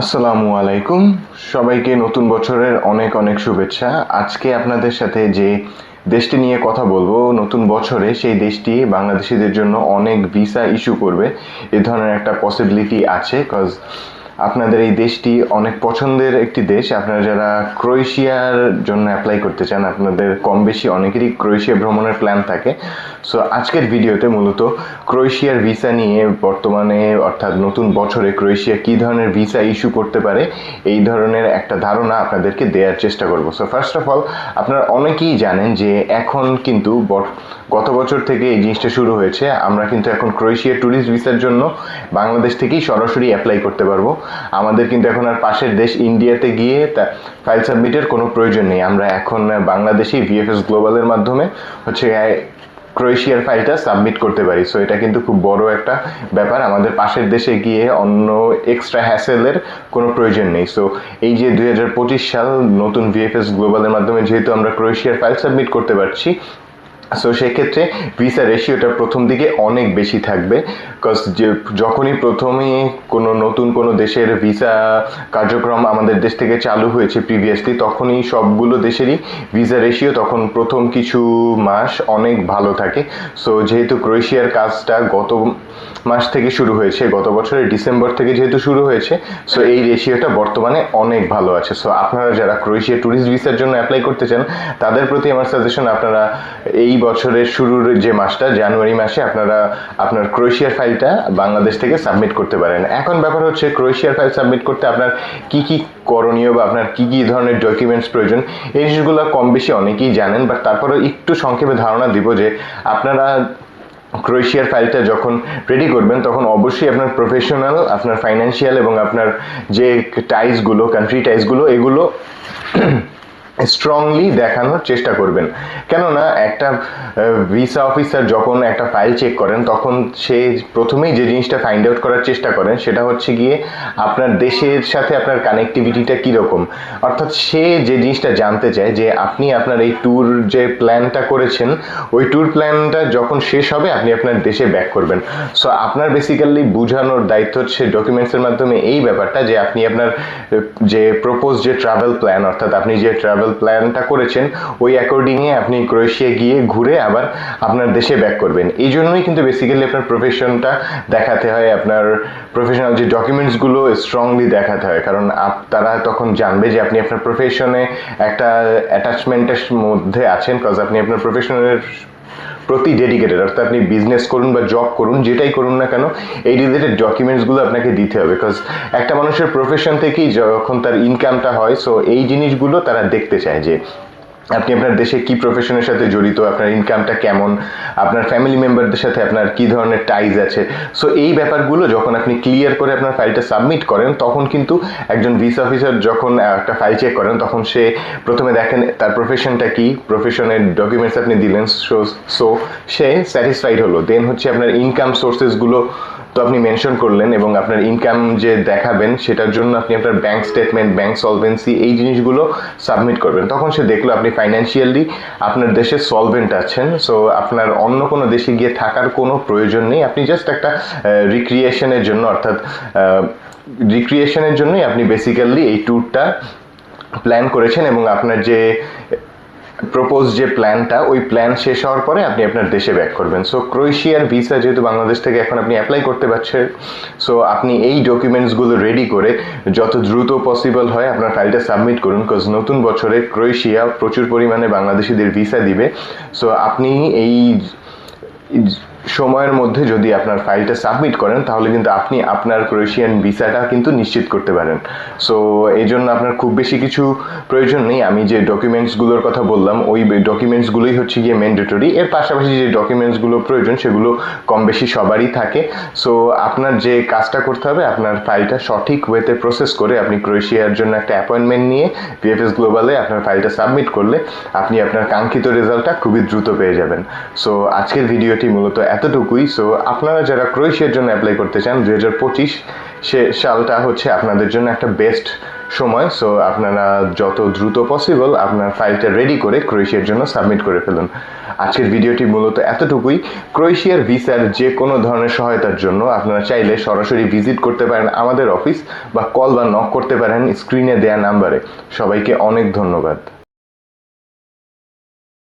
আসসালামু আলাইকুম। সবাইকে নতুন বছরের অনেক অনেক শুভেচ্ছা। আজকে আপনাদের সাথে যে দেশটি নিয়ে কথা বলব, নতুন বছরে সেই দেশটি বাংলাদেশিদের জন্য অনেক ভিসা ইস্যু করবে। এ ধরনের একটা পসিবিলিটি আছে কজ আপনাদের এই দেশটি অনেক পছন্দের একটি দেশ। আপনারা যারা ক্রোয়েশিয়ার জন্য অ্যাপ্লাই করতে চান, আপনাদের কম বেশি অনেকেরই ক্রোয়েশিয়া ভ্রমণের প্ল্যান থাকে। সো আজকের ভিডিওতে মূলত ক্রোয়েশিয়ার ভিসা নিয়ে বর্তমানে, অর্থাৎ নতুন বছরে ক্রোয়েশিয়া কী ধরনের ভিসা ইস্যু করতে পারে, এই ধরনের একটা ধারণা আপনাদেরকে দেওয়ার চেষ্টা করব। সো ফার্স্ট অফ অল আপনারা অনেকেই জানেন যে এখন কিন্তু গত বছর থেকে এই জিনিসটা শুরু হয়েছে। আমরা কিন্তু এখন ক্রোয়েশিয়া ট্যুরিস্ট ভিসার জন্য বাংলাদেশ থেকেই সরাসরি অ্যাপ্লাই করতে পারব। আমাদের কিন্তু এখন আর পাশের দেশ ইন্ডিয়াতে গিয়ে তা ফাইল সাবমিটের কোনো প্রয়োজন নেই। আমরা এখন বাংলাদেশেই ভিএফএস গ্লোবালের মাধ্যমে হচ্ছে ক্রোয়েশিয়ার ফাইলটা সাবমিট করতে পারি। সো এটা কিন্তু খুব বড় একটা ব্যাপার। আমাদের পাশের দেশে গিয়ে অন্য এক্সট্রা হ্যাসেলের কোনো প্রয়োজন নেই। সো এই যে দুই হাজার পঁচিশ সাল নতুন ভিএফএস গ্লোবালের মাধ্যমে যেহেতু আমরা ক্রোয়েশিয়ার ফাইল সাবমিট করতে পারছি সো সেক্ষেত্রে ভিসা রেশিওটা প্রথম দিকে অনেক বেশি থাকবে কজ যে, যখনই প্রথমে কোনো নতুন কোনো দেশের ভিসা কার্যক্রম আমাদের দেশ থেকে চালু হয়েছে প্রিভিয়াসলি তখনই সবগুলো দেশেরই ভিসা রেশিও তখন প্রথম কিছু মাস অনেক ভালো থাকে। সো যেহেতু ক্রোয়েশিয়ার কাজটা গত মাস থেকে শুরু হয়েছে, গত বছরের ডিসেম্বর থেকে যেহেতু শুরু হয়েছে সো এই রেশিওটা বর্তমানে অনেক ভালো আছে। সো আপনারা যারা ক্রোয়েশিয়া ট্যুরিস্ট ভিসার জন্য অ্যাপ্লাই করতে চান, তাদের প্রতি আমার সাজেশন আপনারা এই বছরের শুরুর যে মাসটা, জানুয়ারি মাসে আপনারা আপনার ক্রোয়েশিয়ার ফাইলটা বাংলাদেশ থেকে সাবমিট করতে পারেন। এখন ব্যাপার হচ্ছে, ক্রোয়েশিয়ার ফাইল সাবমিট করতে আপনার কি কি করণীয় বা আপনার কি কি ধরনের ডকুমেন্টস প্রয়োজন, এই জিনিসগুলো কম বেশি অনেকেই জানেন বাট তারপরেও একটু সংক্ষেপে ধারণা দিব যে আপনারা ক্রোয়েশিয়ার ফাইলটা যখন রেডি করবেন, তখন অবশ্যই আপনার প্রফেশনাল আপনার ফাইন্যান্সিয়াল এবং আপনার যে টাইসগুলো কান্ট্রি টাইসগুলো এগুলো স্ট্রংলি দেখানোর চেষ্টা করবেন। কেননা একটা ভিসা অফিসার যখন একটা ফাইল চেক করেন, তখন সে প্রথমেই যে জিনিসটা ফাইন্ড আউট করার চেষ্টা করেন, সেটা হচ্ছে গিয়ে আপনার দেশের সাথে আপনার কানেক্টিভিটিটা কীরকম। অর্থাৎ সে যে জিনিসটা জানতে চায় যে আপনি আপনার এই ট্যুর যে প্ল্যানটা করেছেন, ওই ট্যুর প্ল্যানটা যখন শেষ হবে, আপনি আপনার দেশে ব্যাক করবেন। সো আপনার বেসিক্যালি বোঝানোর দায়িত্ব হচ্ছে ডকুমেন্টসের মাধ্যমে এই ব্যাপারটা যে আপনি আপনার যে প্রপোজ যে ট্রাভেল প্ল্যান অর্থাৎ আপনি যে ট্রাভেল প্ল্যানটা করেছেন, ওই অ্যাকর্ডিংয়ে আপনি ক্রোয়েশিয়া গিয়ে ঘুরে আবার আপনার দেশে ব্যাক করবেন। এই জন্যই কিন্তু বেসিক্যালি আপনার প্রফেশনটা দেখাতে হয়, আপনার প্রফেশনাল যে ডকুমেন্টসগুলো স্ট্রংলি দেখাতে হয়। কারণ তারা তখন জানবে যে আপনি আপনার প্রফেশনে একটা অ্যাটাচমেন্টের মধ্যে আছেন কজ আপনি আপনার প্রফেশনের প্রতি ডেডিকেটেড অর্থাৎ আপনি বিজনেস করুন বা জব করুন, যেটাই করুন না কেন, এই রিলেটেড ডকুমেন্টসগুলো আপনাকে দিতে হবে। বিকজ একটা মানুষের প্রফেশন থেকেই যখন তার ইনকামটা হয় সো এই জিনিসগুলো তারা দেখতে চায় যে আপনি আপনার দেশে কি প্রফেশনের সাথে জড়িত? আপনার ইনকামটা কেমন? আপনার ফ্যামিলি মেম্বারদের সাথে আপনার কি ধরনের টাইজ আছে? সো এই ব্যাপারগুলো যখন আপনি ক্লিয়ার করে আপনার ফাইলটা সাবমিট করেন, তখন কিন্তু একজন ভিসা অফিসার যখন একটা ফাইল চেক করেন, তখন সে প্রথমে দেখেন তার প্রফেশনটা কি? প্রফেশনের ডকুমেন্টস আপনি দিলেন সো সে স্যাটিসফাইড হলো। দেন হচ্ছে আপনার ইনকাম সোর্সেসগুলো তো আপনি মেনশন করলেন এবং আপনার ইনকাম যে দেখাবেন, সেটার জন্য আপনি আপনার ব্যাংক স্টেটমেন্ট ব্যাংক সলভেন্সি এই জিনিসগুলো সাবমিট করবেন। তখন সে দেখল আপনি ফাইন্যান্সিয়ালি আপনার দেশে সলভেন্ট আছেন সো আপনার অন্য কোনো দেশে গিয়ে থাকার কোনো প্রয়োজন নেই। আপনি জাস্ট একটা রিক্রিয়েশনের জন্য, অর্থাৎ রিক্রিয়েশনের জন্যই আপনি বেসিক্যালি এই ট্যুরটা প্ল্যান করেছেন এবং আপনার যে প্রপোজ যে প্ল্যানটা ওই প্ল্যান শেষ হওয়ার পরে আপনি আপনার দেশে ব্যাক করবেন। সো ক্রোয়েশিয়ার ভিসা যেহেতু বাংলাদেশ থেকে এখন আপনি অ্যাপ্লাই করতে পারছেন সো আপনি এই ডকুমেন্টসগুলো রেডি করে যত দ্রুত পসিবল হয় আপনার ফাইলটা সাবমিট করুন বিকজ নতুন বছরে ক্রোয়েশিয়া প্রচুর পরিমাণে বাংলাদেশিদের ভিসা দিবে। সো আপনি এই সময়ের মধ্যে যদি আপনার ফাইলটা সাবমিট করেন, তাহলে কিন্তু আপনি আপনার ক্রোয়েশিয়ান ভিসাটা কিন্তু নিশ্চিত করতে পারেন। সো এই জন্য আপনার খুব বেশি কিছু প্রয়োজন নেই। আমি যে ডকুমেন্টসগুলোর কথা বললাম, ওই ডকুমেন্টসগুলোই হচ্ছে গিয়ে ম্যান্ডেটরি এর পাশাপাশি যে ডকুমেন্টসগুলো প্রয়োজন, সেগুলো কম বেশি সবারই থাকে। সো আপনার যে কাজটা করতে হবে, আপনার ফাইলটা সঠিক ওয়েতে প্রসেস করে আপনি ক্রোয়েশিয়ার জন্য একটা অ্যাপয়েন্টমেন্ট নিয়ে ভিএফএস গ্লোবালে আপনার ফাইলটা সাবমিট করলে আপনি আপনার কাঙ্ক্ষিত রেজাল্টটা খুবই দ্রুত পেয়ে যাবেন। সো আজকের ভিডিওটি মূলত এতটুকুই। সো আপনারা যারা ক্রোয়েশিয়ার জন্য অ্যাপ্লাই করতে চান, দুই হাজার পঁচিশ সে সালটা হচ্ছে আপনাদের জন্য একটা বেস্ট সময়। সো আপনারা যত দ্রুত পসিবল আপনার ফাইলটা রেডি করে ক্রোয়েশিয়ার জন্য সাবমিট করে ফেলুন। আজকের ভিডিওটি মূলত এতটুকুই। ক্রোয়েশিয়ার ভিসার যে কোনো ধরনের সহায়তার জন্য আপনারা চাইলে সরাসরি ভিজিট করতে পারেন আমাদের অফিস বা কল বা নক করতে পারেন স্ক্রিনে দেয়া নাম্বারে সবাইকে অনেক ধন্যবাদ।